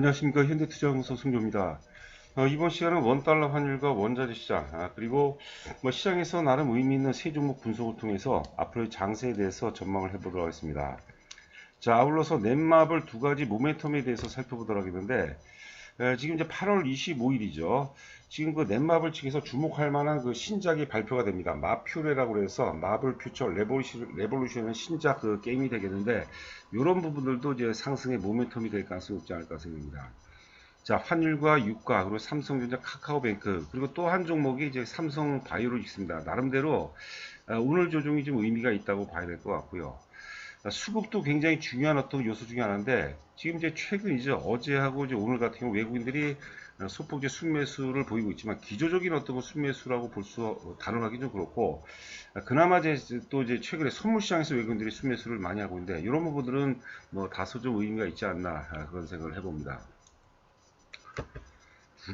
안녕하십니까 현대투자연구소 승조입니다. 어, 이번 시간은 원달러 환율과 원자재 시장 아, 그리고 뭐 시장에서 나름 의미 있는 세 종목 분석을 통해서 앞으로의 장세에 대해서 전망을 해보도록 하겠습니다. 자 아울러서 넷마블 두 가지 모멘텀에 대해서 살펴보도록 하겠는데 에, 지금 이제 8월 25일이죠. 지금 그 넷마블 측에서 주목할 만한 그 신작이 발표가 됩니다. 마퓨레라고 해서 마블 퓨처 레볼루션, 레볼루션은 신작 그 게임이 되겠는데 이런 부분들도 이제 상승의 모멘텀이 될 가능성이 높지 않을까 생각합니다. 자, 환율과 유가, 그리고 삼성전자, 카카오뱅크, 그리고 또 한 종목이 이제 삼성 바이오로직스입니다. 나름대로 아, 오늘 조정이 좀 의미가 있다고 봐야 될 것 같고요. 아, 수급도 굉장히 중요한 어떤 요소 중에 하나인데 지금 이제 최근이죠. 어제하고 이제 오늘 같은 경우 외국인들이 소폭 이제 순매수를 보이고 있지만 기조적인 어떤 뭐 순매수라고 볼 수 단언하기 좀 그렇고 그나마 이제 또 이제 최근에 선물 시장에서 외국인들이 순매수를 많이 하고 있는데 이런 부분들은 뭐 다소 좀 의미가 있지 않나 그런 생각을 해봅니다.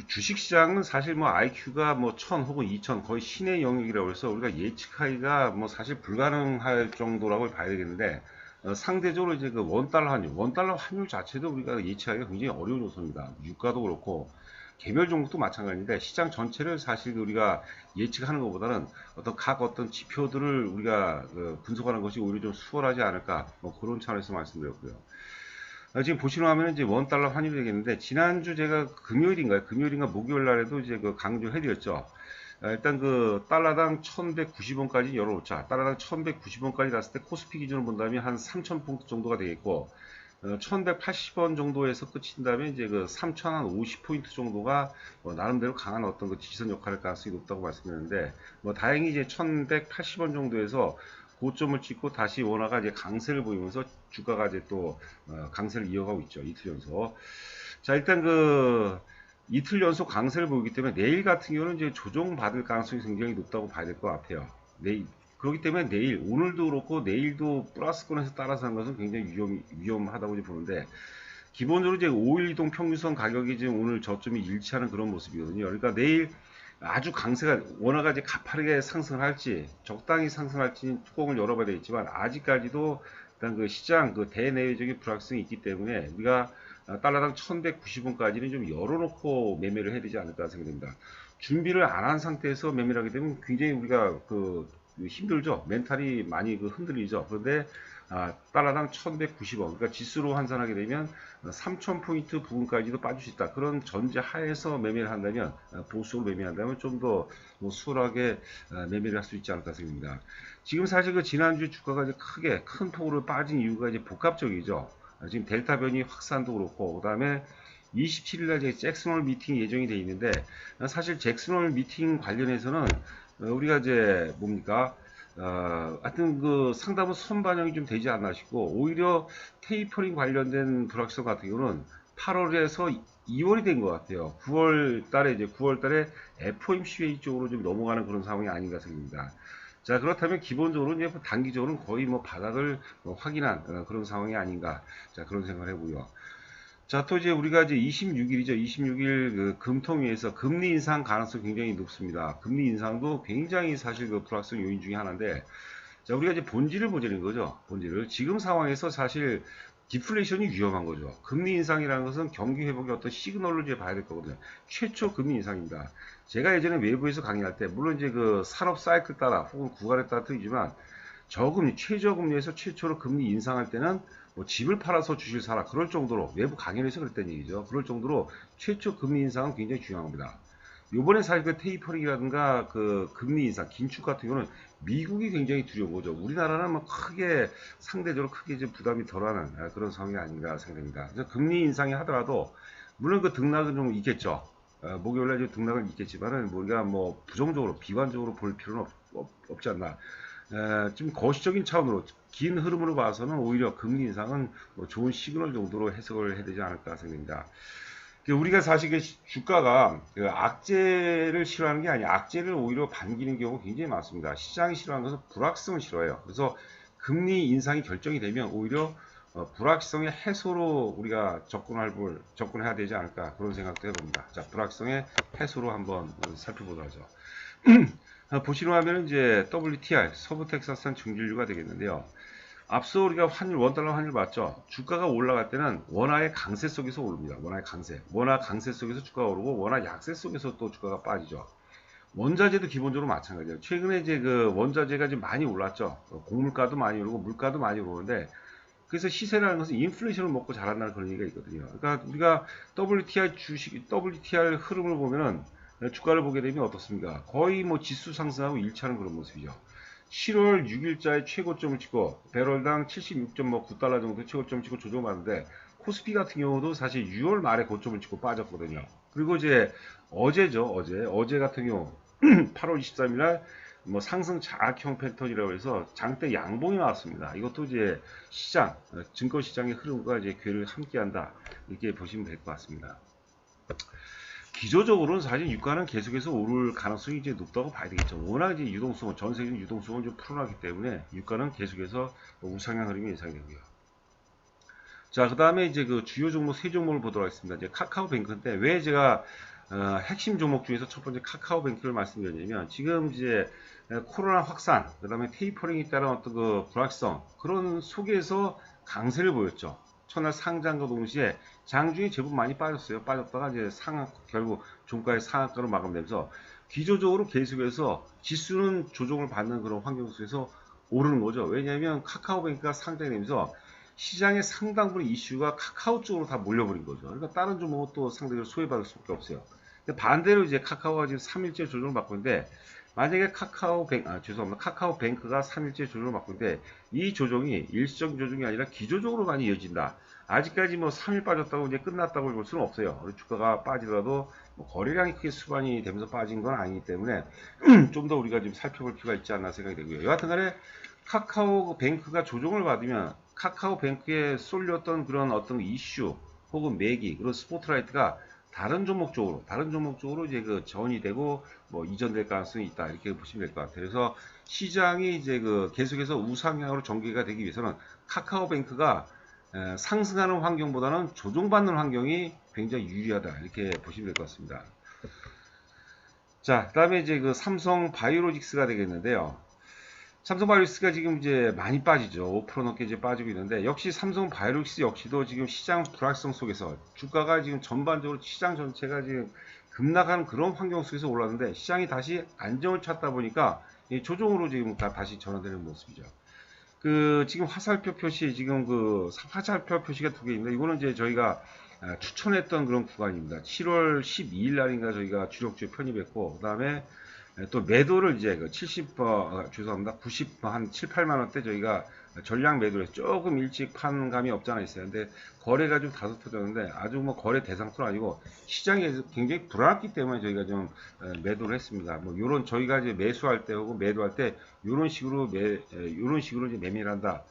주식시장은 사실 뭐 IQ가 뭐 1000 혹은 2000 거의 신의 영역이라고 해서 우리가 예측하기가 뭐 사실 불가능할 정도라고 봐야 되겠는데 어, 상대적으로 이제 그 원달러 환율, 원달러 환율 자체도 우리가 예측하기가 굉장히 어려운 요소입니다. 유가도 그렇고 개별 종목도 마찬가지인데 시장 전체를 사실 우리가 예측하는 것보다는 어떤 각 어떤 지표들을 우리가 그 분석하는 것이 오히려 좀 수월하지 않을까 뭐 그런 차원에서 말씀드렸고요. 아, 지금 보시는 화면은 이제 원 달러 환율이 되겠는데 지난주 제가 금요일인가요? 금요일인가 목요일 날에도 이제 그 강조해드렸죠. 아, 일단 그 달러당 1190원까지 열어놓자. 달러당 1190원까지 갔을 때 코스피 기준으로 본다면 한 3000포인트 정도가 되겠고 1180원 어, 정도에서 끝인다면 이제 그 3050포인트 정도가 뭐 나름대로 강한 어떤 그 지선 역할을 가능성이 높다고 말씀드렸는데 뭐 다행히 이제 1180원 정도에서 고점을 찍고 다시 원화가 이제 강세를 보이면서 주가가 이제 또 어, 강세를 이어가고 있죠. 이틀 연속. 자, 일단 그 이틀 연속 강세를 보이기 때문에 내일 같은 경우는 이제 조정 받을 가능성이 굉장히 높다고 봐야 될 것 같아요. 내일 그렇기 때문에 내일 오늘도 그렇고 내일도 플러스권에서 따라서 하는 것은 굉장히 위험 위험하다고 보는데 기본적으로 이제 5일 이동 평균선 가격이 지금 오늘 저점이 일치하는 그런 모습이거든요. 그러니까 내일 아주 강세가 원화가 이제 가파르게 상승할지 적당히 상승할지 뚜껑을 열어봐야 되겠지만 아직까지도 일단 그 시장 그 대내외적인 불확성이 있기 때문에 우리가 달러당 1190원까지는 좀 열어놓고 매매를 해야 되지 않을까 생각됩니다. 준비를 안 한 상태에서 매매를 하게 되면 굉장히 우리가 그 힘들죠. 멘탈이 많이 그 흔들리죠. 그런데 아, 달러당 1190원. 그러니까 지수로 환산하게 되면 3000포인트 부분까지도 빠질 수 있다. 그런 전제 하에서 매매를 한다면, 아, 보수적으로 매매한다면 좀더 뭐 수월하게 아, 매매를 할 수 있지 않을까 생각합니다. 지금 사실 그 지난주 주가가 이제 크게 큰 폭으로 빠진 이유가 이제 복합적이죠. 아, 지금 델타 변이 확산도 그렇고, 그 다음에 27일날 잭슨홀 미팅 예정이 돼 있는데, 사실 잭슨홀 미팅 관련해서는 어, 우리가 이제 뭡니까? 어, 하여튼 그 상담은 선반영이 좀 되지 않나 싶고 오히려 테이퍼링 관련된 불확성 같은 경우는 8월에서 2월이 된 것 같아요. 9월 달에 이제 9월 달에 FOMC 쪽으로 좀 넘어가는 그런 상황이 아닌가 생각합니다. 자 그렇다면 기본적으로 이제 단기적으로는 거의 뭐 바닥을 뭐 확인한 어, 그런 상황이 아닌가 자 그런 생각을 해보고요. 자, 또 이제 우리가 이제 26일이죠. 26일 그 금통위에서 금리 인상 가능성이 굉장히 높습니다. 금리 인상도 굉장히 사실 그 불확성 요인 중에 하나인데, 자, 우리가 이제 본질을 보자는 거죠. 본질을. 지금 상황에서 사실 디플레이션이 위험한 거죠. 금리 인상이라는 것은 경기 회복의 어떤 시그널로 이제 봐야 될 거거든요. 최초 금리 인상입니다. 제가 예전에 외부에서 강의할 때, 물론 이제 그 산업 사이클 따라 혹은 구간에 따라 틀리지만, 저금리, 최저금리에서 최초로 금리 인상할 때는 뭐 집을 팔아서 주실 사람 그럴 정도로 외부 강연에서 그랬던 얘기죠. 그럴 정도로 최초 금리 인상은 굉장히 중요한 겁니다. 요번에 사실 그 테이퍼링이라든가 그 금리 인상, 긴축 같은 경우는 미국이 굉장히 두려운 거죠. 우리나라는 뭐 크게 상대적으로 크게 이제 부담이 덜하는 아, 그런 상황이 아닌가 생각됩니다. 금리 인상이 하더라도 물론 그 등락은 좀 있겠죠. 어, 목요일날 등락은 있겠지만은 우리가 뭐 부정적으로 비관적으로 볼 필요는 없, 없, 없지 않나. 에, 좀 거시적인 차원으로 긴 흐름으로 봐서는 오히려 금리 인상은 뭐 좋은 시그널 정도로 해석을 해야 되지 않을까 생각됩니다. 그 우리가 사실 그 주가가 그 악재를 싫어하는 게 아니라 악재를 오히려 반기는 경우가 굉장히 많습니다. 시장이 싫어하는 것은 불확성을 싫어해요. 그래서 금리 인상이 결정이 되면 오히려 어, 불확성의 해소로 우리가 접근할 볼, 접근해야 되지 않을까 그런 생각도 해봅니다. 자, 불확성의 해소로 한번 살펴보도록 하죠. 아, 보시는 화면은 이제 WTI 서부 텍사스산 중진류가 되겠는데요. 앞서 우리가 환율 원달러 환율 봤죠. 주가가 올라갈 때는 원화의 강세 속에서 오릅니다. 원화의 강세. 원화 강세 속에서 주가가 오르고 원화 약세 속에서 또 주가가 빠지죠. 원자재도 기본적으로 마찬가지예요. 최근에 이제 그 원자재가 좀 많이 올랐죠. 곡물가도 많이 오르고 물가도 많이 오르는데 그래서 시세라는 것은 인플레이션을 먹고 자란다는 그런 얘기가 있거든요. 그러니까 우리가 WTI 주식, WTI 흐름을 보면은 주가를 보게 되면 어떻습니까? 거의 뭐 지수 상승하고 일치하는 그런 모습이죠. 7월 6일자에 최고점을 찍고 배럴당 76.9달러 정도 최고점을 찍고 조정받는데 코스피 같은 경우도 사실 6월 말에 고점을 찍고 빠졌거든요. 그리고 이제 어제죠, 어제 어제 같은 경우 8월 23일 날 뭐 상승 자악형 패턴이라고 해서 장대 양봉이 나왔습니다. 이것도 이제 시장, 어, 증권 시장의 흐름과 이제 괴를 함께한다 이렇게 보시면 될 것 같습니다. 기조적으로는 사실 유가는 계속해서 오를 가능성이 이제 높다고 봐야 되겠죠. 워낙 이제 유동성, 전 세계적인 유동성을 좀 풀어나기 때문에 유가는 계속해서 뭐 우상향 흐름이 예상되고요. 자, 그 다음에 이제 그 주요 종목 세 종목을 보도록 하겠습니다. 이제 카카오뱅크인데 왜 제가 어, 핵심 종목 중에서 첫 번째 카카오뱅크를 말씀드렸냐면 지금 이제 코로나 확산, 그 다음에 테이퍼링에 따른 어떤 그 불확성 그런 속에서 강세를 보였죠. 첫날 상장과 동시에 장중에 제법 많이 빠졌어요. 빠졌다가 이제 상하 결국 종가의 상한가로 마감되면서 기조적으로 계속해서 지수는 조정을 받는 그런 환경 속에서 오르는 거죠. 왜냐하면 카카오뱅크가 상장이 되면서 시장의 상당 부분 이슈가 카카오 쪽으로 다 몰려버린 거죠. 그러니까 다른 종목은 또 상대적으로 소외받을 수밖에 없어요. 반대로 이제 카카오가 지금 3일째 조정을 받고 있는데 만약에 카카오뱅 아 죄송합니다 카카오뱅크가 3일째 조정을 있는데 이 조정이 일시적 조정이 아니라 기조적으로 많이 이어진다. 아직까지 뭐 3일 빠졌다고 이제 끝났다고 볼 수는 없어요. 주가가 빠지더라도 뭐 거래량이 크게 수반이 되면서 빠진 건 아니기 때문에 좀 더 우리가 좀 살펴볼 필요가 있지 않나 생각이 되고요. 여하튼 간에 카카오뱅크가 조정을 받으면 카카오뱅크에 쏠렸던 그런 어떤 이슈 혹은 매기 그런 스포트라이트가 다른 종목 쪽으로 다른 종목 쪽으로 이제 그 전이 되고 뭐 이전될 가능성이 있다 이렇게 보시면 될 것 같아요. 그래서 시장이 이제 그 계속해서 우상향으로 전개가 되기 위해서는 카카오뱅크가 상승하는 환경보다는 조정받는 환경이 굉장히 유리하다 이렇게 보시면 될 것 같습니다. 자, 그다음에 이제 그 삼성 바이오로직스가 되겠는데요. 삼성 바이오로직스가 지금 이제 많이 빠지죠. 5% 넘게 이제 빠지고 있는데 역시 삼성 바이오로직스 역시도 지금 시장 불확성 속에서 주가가 지금 전반적으로 시장 전체가 지금 급락하는 그런 환경 속에서 올랐는데 시장이 다시 안정을 찾다 보니까 조정으로 지금 다 다시 전환되는 모습이죠. 그 지금 화살표 표시 지금 그 화살표 표시가 두 개 있는데 이거는 이제 저희가 아, 추천했던 그런 구간입니다. 7월 12일 날인가 저희가 주력주에 편입했고 그 다음에 또 매도를 이제 그 70, 어, 죄송합니다. 90, 한 7, 8만 원대 저희가 전량 매도를 조금 일찍 판 감이 없잖아 있어요. 근데 거래가 좀 다소 터졌는데 아주 뭐 거래 대상도 아니고 시장이 굉장히 불안했기 때문에 저희가 좀 매도를 했습니다. 뭐 요런 저희가 이제 매수할 때 혹은 매도할 때 요런 식으로 매, 요런 식으로 이제 매매를 한다.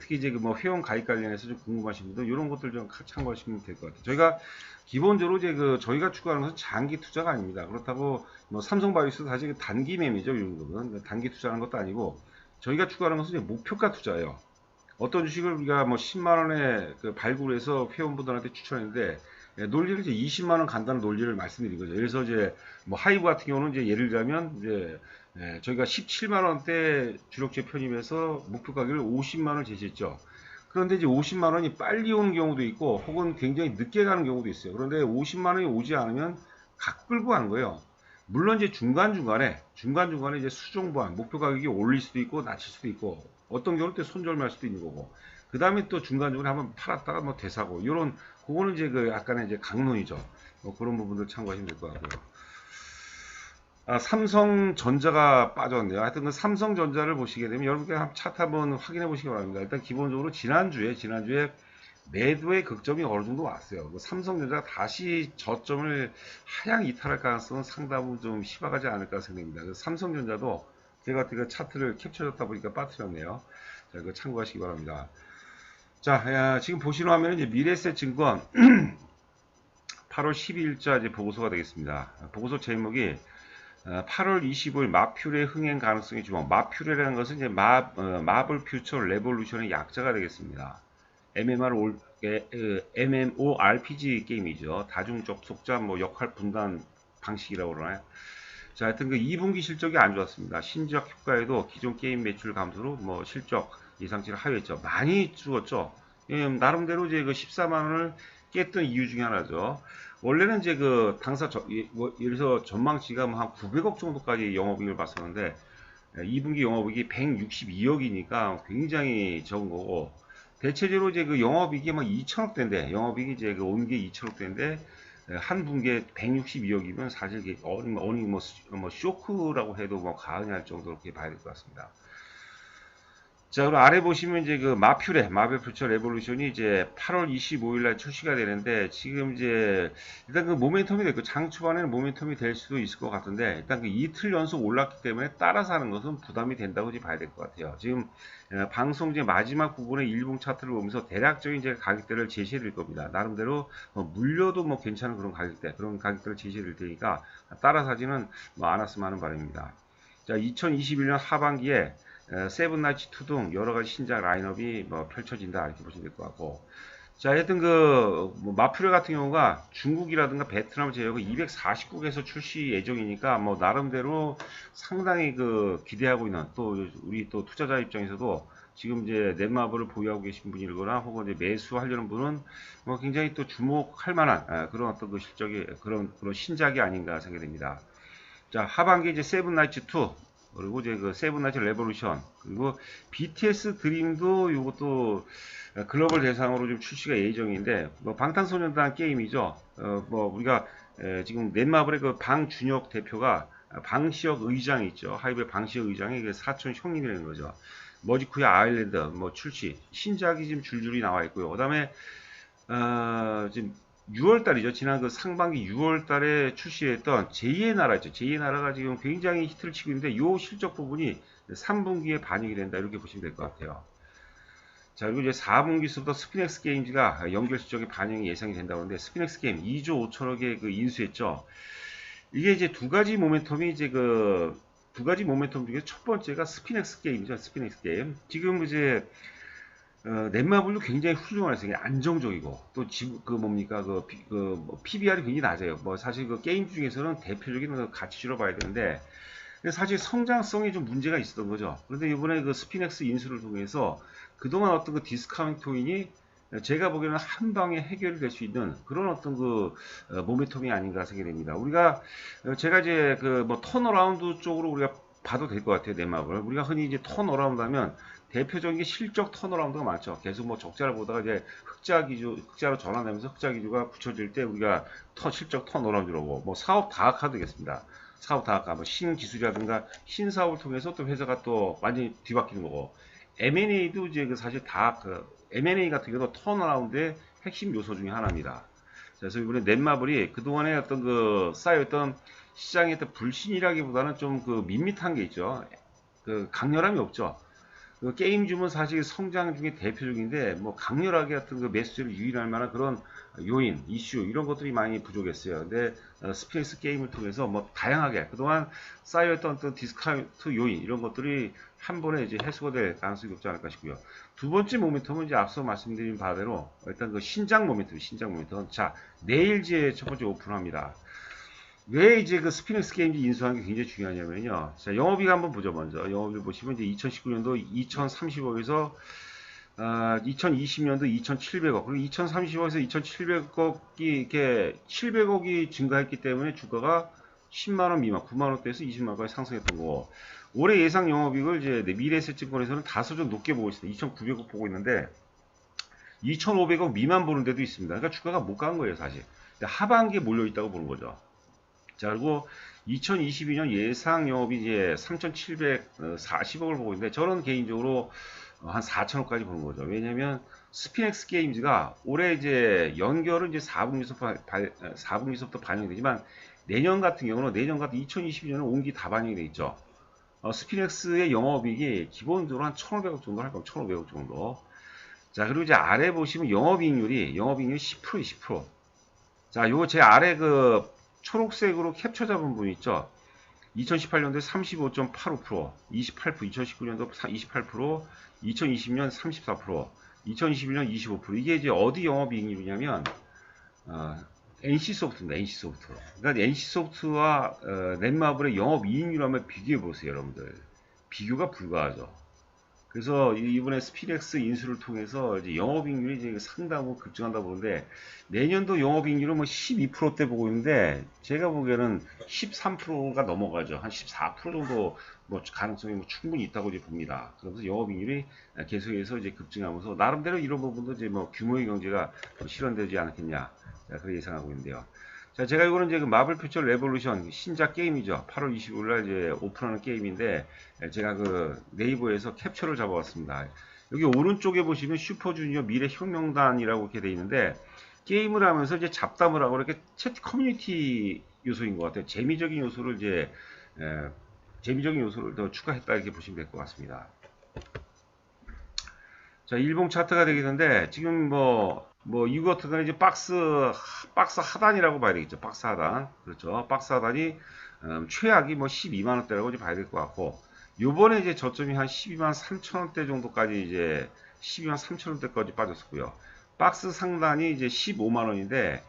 특히 이제 그뭐 회원 가입 관련해서 좀 궁금하신 분들 이런 것들 좀 참고하시면 될 것 같아요. 저희가 기본적으로 이제 그 저희가 추구하는 것은 장기 투자가 아닙니다. 그렇다고 뭐 삼성바이오스 사실 단기 매매죠. 이 정도는 단기 투자하는 것도 아니고 저희가 추구하는 것은 목표가 투자예요. 어떤 주식을 우리가 뭐 10만 원에 그 발굴해서 회원분들한테 추천했는데 예, 논리를 이제 20만 원 간다는 논리를 말씀드린 거죠. 그래서 이제 뭐 하이브 같은 경우는 이제 예를 들자면 이제 예, 저희가 17만 원대 주력제 편입해서 목표 가격을 50만 원을 제시했죠. 그런데 이제 50만 원이 빨리 오는 경우도 있고 혹은 굉장히 늦게 가는 경우도 있어요. 그런데 50만 원이 오지 않으면 각 끌고 가는 거예요. 물론 이제 중간중간에 중간중간에 이제 수정 보완 목표 가격이 올릴 수도 있고 낮출 수도 있고 어떤 경우는 또 손절할 수도 있는 거고 그 다음에 또 중간중간에 한번 팔았다가 뭐 되사고 이런 그거는 이제 그 약간의 이제 강론이죠. 뭐 그런 부분들 참고하시면 될 것 같고요. 아, 삼성전자가 빠졌네요. 하여튼 그 삼성전자를 보시게 되면 여러분께 한 차트 한번 확인해 보시기 바랍니다. 일단 기본적으로 지난주에 지난주에 매도의 극점이 어느 정도 왔어요. 그 삼성전자가 다시 저점을 하향 이탈할 가능성은 상당히 좀 희박하지 않을까 생각됩니다. 그 삼성전자도 제가 그 차트를 캡처했다 보니까 빠뜨렸네요. 자, 그 참고하시기 바랍니다. 자, 야, 지금 보시는 화면은 이제 미래세 증권 8월 12일자 이제 보고서가 되겠습니다. 보고서 제목이 8월 25일 마퓨레 흥행 가능성이 주목. 마퓨레라는 것은 이제 마, 어, 마블 퓨처 레볼루션의 약자가 되겠습니다. MMR MMORPG 게임이죠. 다중 접속자 뭐 역할 분단 방식이라고 그러나요? 자, 하여튼 그 2분기 실적이 안 좋았습니다. 신작 효과에도 기존 게임 매출 감소로 뭐 실적 예상치를 하회했죠. 많이 죽었죠. 예, 나름대로 이제 그 14만 원을 깼던 이유 중에 하나죠. 원래는 이제 그 당사 저, 예, 뭐 예를 들어서 전망치가 뭐한 900억 정도까지 영업이익을 봤었는데 2분기 영업이익이 162억이니까 굉장히 적은 거고 대체적으로 이제 그 영업이익이 막 2천억 대인데 영업이익이 이제 그 온게 2천억 대인데 한 분기에 162억이면 사실 어니 뭐, 어니 뭐, 뭐 쇼크라고 해도 뭐 과언이 할 정도로 그렇게 봐야 될 것 같습니다. 자, 그럼 아래 보시면 이제 그 마퓨레, 마벨 퓨처 레볼루션이 이제 8월 25일 날 출시가 되는데 지금 이제 일단 그 모멘텀이 됐고 장 초반에는 모멘텀이 될 수도 있을 것 같은데 일단 그 이틀 연속 올랐기 때문에 따라서 하는 것은 부담이 된다고 이제 봐야 될 것 같아요. 지금 어, 방송 이제 마지막 부분에 일봉 차트를 보면서 대략적인 이제 가격대를 제시해 드릴 겁니다. 나름대로 뭐 물려도 뭐 괜찮은 그런 가격대, 그런 가격대를 제시해 드릴 테니까 따라 사지는 뭐안 왔으면 하는 바람입니다. 자, 2021년 하반기에 세븐나이츠 2등 여러 가지 신작 라인업이 뭐 펼쳐진다 이렇게 보시면 될 것 같고 자 하여튼 그뭐 마프레 같은 경우가 중국이라든가 베트남 제외하고 240국에서 출시 예정이니까 뭐 나름대로 상당히 그 기대하고 있는 또 우리 또 투자자 입장에서도 지금 이제 넷마블을 보유하고 계신 분이거나 혹은 이제 매수하려는 분은 뭐 굉장히 또 주목할 만한 그런 어떤 그 실적이 그런 그런 신작이 아닌가 생각됩니다. 자 하반기 이제 세븐 나이츠 2 그리고 이제 그 세븐나이트 레볼루션 그리고 BTS 드림도 이것도 글로벌 대상으로 좀 출시가 예정인데 뭐 방탄소년단 게임이죠. 어 뭐 우리가 에 지금 넷마블의 그 방준혁 대표가 방시혁 의장 있죠. 하이브의 방시혁 의장이 그 사촌 형님이라는 거죠. 머지쿠야 아일랜드 뭐 출시 신작이 지금 줄줄이 나와 있고요. 그다음에 어 지금 6월 달이죠. 지난 그 상반기 6월 달에 출시했던 제2의 나라죠. 제2의 나라가 지금 굉장히 히트를 치고 있는데 이 실적 부분이 3분기에 반영이 된다. 이렇게 보시면 될 것 같아요. 자, 그리고 이제 4분기부터 스피넥스 게임즈가 연결 실적에 반영이 예상이 된다고 하는데 스피넥스 게임 2조 5천억에 그 인수했죠. 이게 이제 두 가지 모멘텀이 이제 그 두 가지 모멘텀 중에 첫 번째가 스피넥스 게임이죠. 스피넥스 게임. 지금 이제 어, 넷마블도 굉장히 훌륭하세요. 안정적이고 또 지, 그 뭡니까 그, 그뭐 PBR이 굉장히 낮아요. 뭐 사실 그 게임 중에서는 대표적인 그 가치주로 봐야 되는데 사실 성장성이 좀 문제가 있었던 거죠. 그런데 이번에 그 스피넥스 인수를 통해서 그동안 어떤 그 디스카운트 요인이 제가 보기에는 한 방에 해결이 될 수 있는 그런 어떤 그 어, 모멘텀이 아닌가 생각됩니다. 우리가 어, 제가 이제 그 뭐 턴어라운드 쪽으로 우리가 봐도 될 것 같아요. 넷마블. 우리가 흔히 이제 턴어라운드 하면 대표적인 게 실적 턴어라운드가 많죠. 계속 뭐 적자를 보다가 이제 흑자 기주, 흑자로 전환되면서 흑자 기주가 붙여질 때 우리가 터, 실적 턴어라운드라고 뭐 사업 다각화 되겠습니다. 사업 다각화, 뭐 신기술이라든가 신사업을 통해서 또 회사가 또 완전히 뒤바뀌는 거고 M&A도 이제 그 사실 다 그 M&A 같은 경우도 턴어라운드의 핵심 요소 중에 하나입니다. 그래서 이번에 넷마블이 그동안에 어떤 그 쌓여있던 시장의 어떤 불신이라기보다는 좀 그 밋밋한 게 있죠. 그 강렬함이 없죠. 그 게임주문 사실 성장 중에 대표적인데 뭐 강렬하게 같은 그 매수세를 유인할 만한 그런 요인, 이슈 이런 것들이 많이 부족했어요. 근데 어, 스페이스 게임을 통해서 뭐 다양하게 그동안 쌓여있던 어떤 디스카운트 요인 이런 것들이 한 번에 이제 해소가 될 가능성이 높지 않을까 싶고요. 두 번째 모멘텀은 이제 앞서 말씀드린 바대로 일단 그 신장 모멘텀, 신장 모멘텀. 자, 내일 이제 첫 번째 오픈합니다. 왜 이제 그 스피닉스 게임즈 인수하는 게 굉장히 중요하냐면요. 자, 영업이익 한번 보죠, 먼저. 영업이익 보시면 이제 2019년도 2030억에서 어, 2020년도 2,700억, 그리고 2030억에서 2,700억이 이렇게 700억이 증가했기 때문에 주가가 10만원 미만, 9만원대에서 20만원까지 상승했던 거고, 올해 예상 영업이익을 이제 미래에셋증권에서는 다소 좀 높게 보고 있습니다. 2,900억 보고 있는데, 2,500억 미만 보는 데도 있습니다. 그러니까 주가가 못 간 거예요, 사실. 하반기에 몰려 있다고 보는 거죠. 자, 그리고 2022년 예상 영업이 이제 3,740억을 보고 있는데 저는 개인적으로 한 4천억까지 보는 거죠. 왜냐면 스피넥스 게임즈가 올해 이제 연결은 이제 4분기서부터, 4분기서부터 반영이 되지만 내년 같은 경우는 내년 같은 2022년은 온기 다 반영이 돼 있죠. 어, 스피넥스의 영업이익이 기본적으로 한 1,500억 정도 할 겁니다. 1,500억 정도. 자, 그리고 이제 아래 보시면 영업이익률이, 영업이익률이 10%, 20%. 자, 요거 제 아래 그 초록색으로 캡처 잡은 분 있죠. 2018년도에 35.85%, 28%, 2019년도 28%, 2020년 34%, 2021년 25%. 이게 이제 어디 영업이익률이냐면 어, NC소프트입니다. NC소프트. 그러니까 NC소프트와 어, 넷마블의 영업이익률 한번 비교해 보세요, 여러분들. 비교가 불가하죠. 그래서 이- 이번에 스피렉스 인수를 통해서 이제 영업이익률이 이제 상당히 급증한다 보는데 내년도 영업이익률은 뭐 12%대 보고 있는데 제가 보기에는 13%가 넘어가죠. 한 14% 정도 뭐 가능성이 뭐 충분히 있다고 이제 봅니다. 그러면서 영업이익률이 계속해서 이제 급증하면서 나름대로 이런 부분도 이제 뭐 규모의 경제가 뭐 실현되지 않겠냐 자, 그렇게 예상하고 있는데요. 자, 제가 이거는 이제 그 마블 퓨처 레볼루션 신작 게임이죠. 8월 25일 날 이제 오픈하는 게임인데 예, 제가 그 네이버에서 캡처를 잡아왔습니다. 여기 오른쪽에 보시면 슈퍼주니어 미래 혁명단이라고 이렇게 돼 있는데 게임을 하면서 이제 잡담을 하고 이렇게 채트 커뮤니티 요소인 것 같아요. 재미적인 요소를 이제 에, 재미적인 요소를 더 추가했다 이렇게 보시면 될 것 같습니다. 자, 일봉 차트가 되겠는데 지금 뭐, 뭐 경우는 이제 박스 박스 하단이라고 봐야 되겠죠. 박스 하단. 그렇죠. 박스 하단이 음, 최악이 뭐 12만 원대라고 이제 봐야 될 것 같고 요번에 이제 저점이 한 12만 3천 원대 정도까지 이제 12만 3천 원대까지 빠졌었고요. 박스 상단이 이제 15만 원인데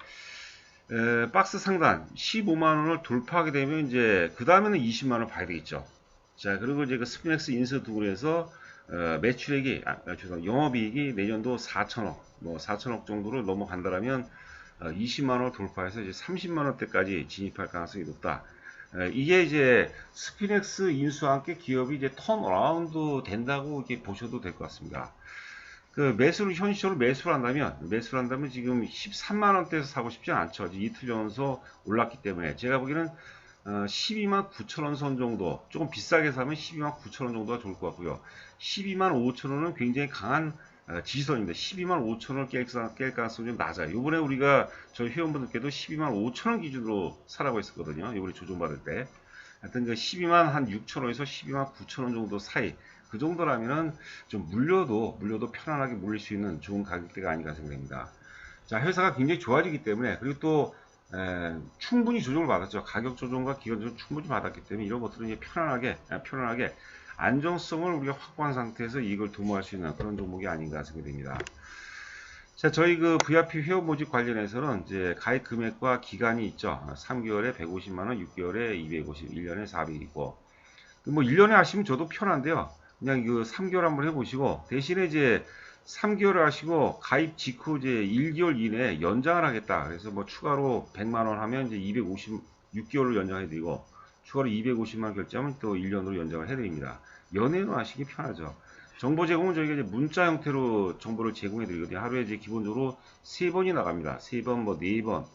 에, 박스 상단 15만 원을 돌파하게 되면 이제 그 다음에는 20만 원 봐야 되겠죠. 자 그리고 이제 그 스피넥스 인스 툴에서 어, 매출액이 아, 아, 죄송 영업이익이 내년도 4천억 뭐 4천억 정도를 넘어간다라면 어, 20만 원을 돌파해서 이제 30만 원대까지 진입할 가능성이 높다. 에, 이게 이제 스피넥스 인수와 함께 기업이 이제 턴어라운드 된다고 이렇게 보셔도 될 것 같습니다. 그 매수를 현실적으로 매수를 한다면 매수를 한다면 지금 13만 원대에서 사고 싶지 않죠. 이틀 전서 올랐기 때문에 제가 보기에는 어, 12만 9천 원 선 정도 조금 비싸게 사면 12만 9천 원 정도가 좋을 것 같고요. 12만 5천 원은 굉장히 강한 어, 지지선입니다. 12만 5천 원을 깰, 가- 깰 가능성이 좀 낮아요. 이번에 우리가 저희 회원분들께도 12만 5천 원 기준으로 사라고 했었거든요. 이번에 조정받을 때. 하여튼 그 12만 한 6천 원에서 12만 9천 원 정도 사이 그 정도라면은 좀 물려도 물려도 편안하게 물릴 수 있는 좋은 가격대가 아닌가 생각됩니다. 자 회사가 굉장히 좋아지기 때문에 그리고 또 에, 충분히 조정을 받았죠. 가격 조정과 기간 조정 충분히 받았기 때문에 이런 것들은 이제 편안하게 아, 편안하게 안정성을 우리가 확보한 상태에서 이걸 도모할 수 있는 그런 종목이 아닌가 생각됩니다. 자, 저희 그 VIP 회원 모집 관련해서는 이제 가입 금액과 기간이 있죠. 3개월에 150만원, 6개월에 250, 1년에 400 있고. 뭐 1년에 하시면 저도 편한데요. 그냥 그 3개월 한번 해보시고, 대신에 이제 3개월 하시고, 가입 직후 이제 1개월 이내에 연장을 하겠다. 그래서 뭐 추가로 100만 원 하면 이제 250, 6개월로 연장해 드리고, 추가로 250만 결제하면 또 1년으로 연장을 해 드립니다. 연회로 하시기 편하죠. 정보 제공은 저희가 이제 문자 형태로 정보를 제공해 드리거든요. 하루에 이제 기본적으로 세 번이 나갑니다. 세 번, 뭐네 번.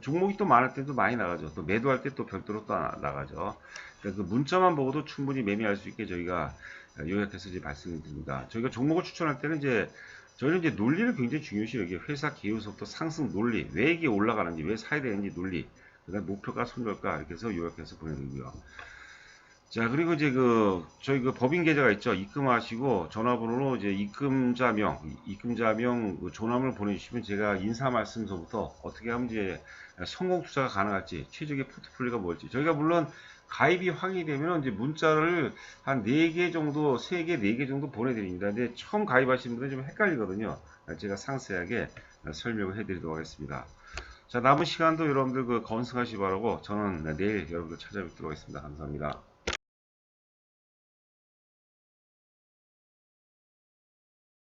종목이 또 많을 때도 많이 나가죠. 또 매도할 때 또 별도로 또 나- 나가죠. 그러니까 그 문자만 보고도 충분히 매매할 수 있게 저희가 요약해서 이제 말씀드립니다. 저희가 종목을 추천할 때는 이제 저희는 이제 논리를 굉장히 중요시 여기요. 회사 기회서부터 상승 논리, 왜 이게 올라가는지, 왜 사야 되는지 논리, 그다음 목표가 손절가 이렇게 해서 요약해서 보내드리고요. 자 그리고 이제 그 저희 그 법인 계좌가 있죠 입금하시고 전화번호로 이제 입금자명 입금자명 그 조남을 보내주시면 제가 인사 말씀서부터 어떻게 하면 이제 성공 투자가 가능할지 최적의 포트폴리오가 뭘지 저희가 물론 가입이 확인이 되면 이제 문자를 한 4개 정도 3개 4개 정도 보내드립니다. 근데 처음 가입하시는 분들은 좀 헷갈리거든요. 제가 상세하게 설명을 해드리도록 하겠습니다. 자 남은 시간도 여러분들 그 건승하시 기 바라고 저는 내일 여러분들 찾아뵙도록 하겠습니다. 감사합니다